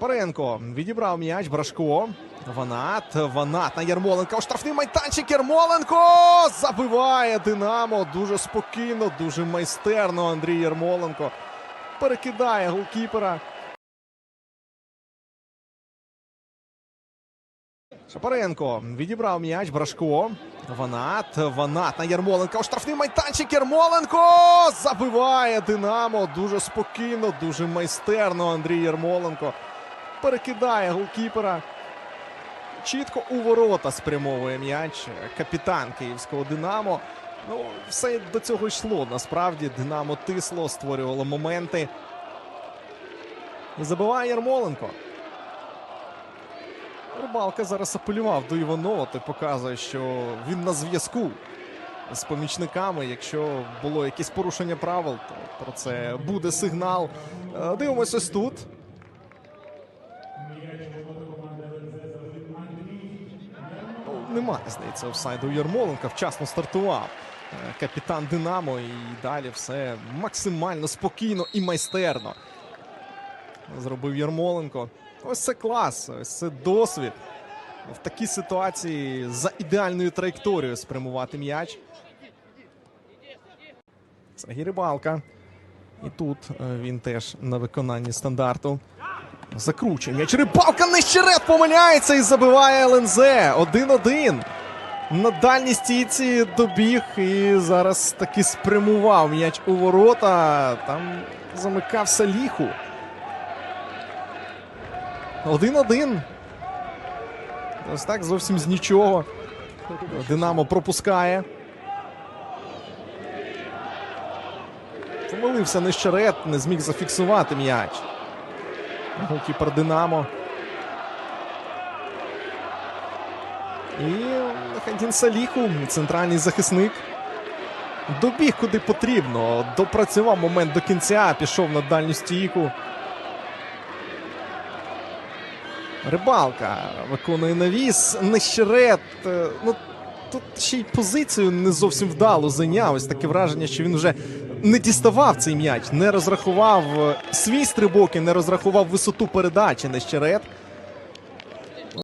Шапаренко відібрав м'яч. Брашко. Ванат. Ванат на Ярмоленка. У штрафний майданчик. Ярмоленко забиває Динамо. Дуже спокійно, дуже майстерно. Андрій Ярмоленко перекидає голкіпера. Шапаренко відібрав м'яч. Брашко. Ванат. Ванат на Ярмоленка. У штрафний майданчик. Ярмоленко забиває Динамо. Дуже спокійно, дуже майстерно. Андрій Ярмоленко перекидає голкіпера. Чітко у ворота спрямовує м'яч. Капітан київського Динамо. Ну, все до цього йшло. Насправді Динамо тисло, створювало моменти. Забиває Ярмоленко. Рибалка зараз апелював до Іванова. Той показує, що він на зв'язку з помічниками. Якщо було якесь порушення правил, то про це буде сигнал. Е, Дивимось ось тут. Немає, здається, офсайду Ярмоленка. Вчасно стартував е, капітан Динамо. І далі все максимально спокійно і майстерно. Зробив Ярмоленко. Ось це клас, ось це досвід. В такій ситуації за ідеальною траєкторією спрямувати м'яч. Сергій Рибалка. І тут е, він теж на виконанні стандарту. Закручує м'яч. Рибалка нещерет помиляється і забиває ЛНЗ. 1-1. На дальній стійці добіг і зараз таки спрямував м'яч у ворота. Там замикав Саліху. 1-1. Ось так зовсім з нічого. Динамо пропускає. Помилився Нещерет, не зміг зафіксувати м'яч. Голкіпер Динамо. І Хандін Саліху, центральний захисник. Добіг куди потрібно. Допрацював момент до кінця, пішов на дальню стійку. Рибалка виконує навіс. Нещерет. е, Ну, тут ще й позицію не зовсім вдало зайняв. Ось таке враження, що він вже не діставав цей м'яч, не розрахував е, свій стрибок і не розрахував висоту передачі Нещерет.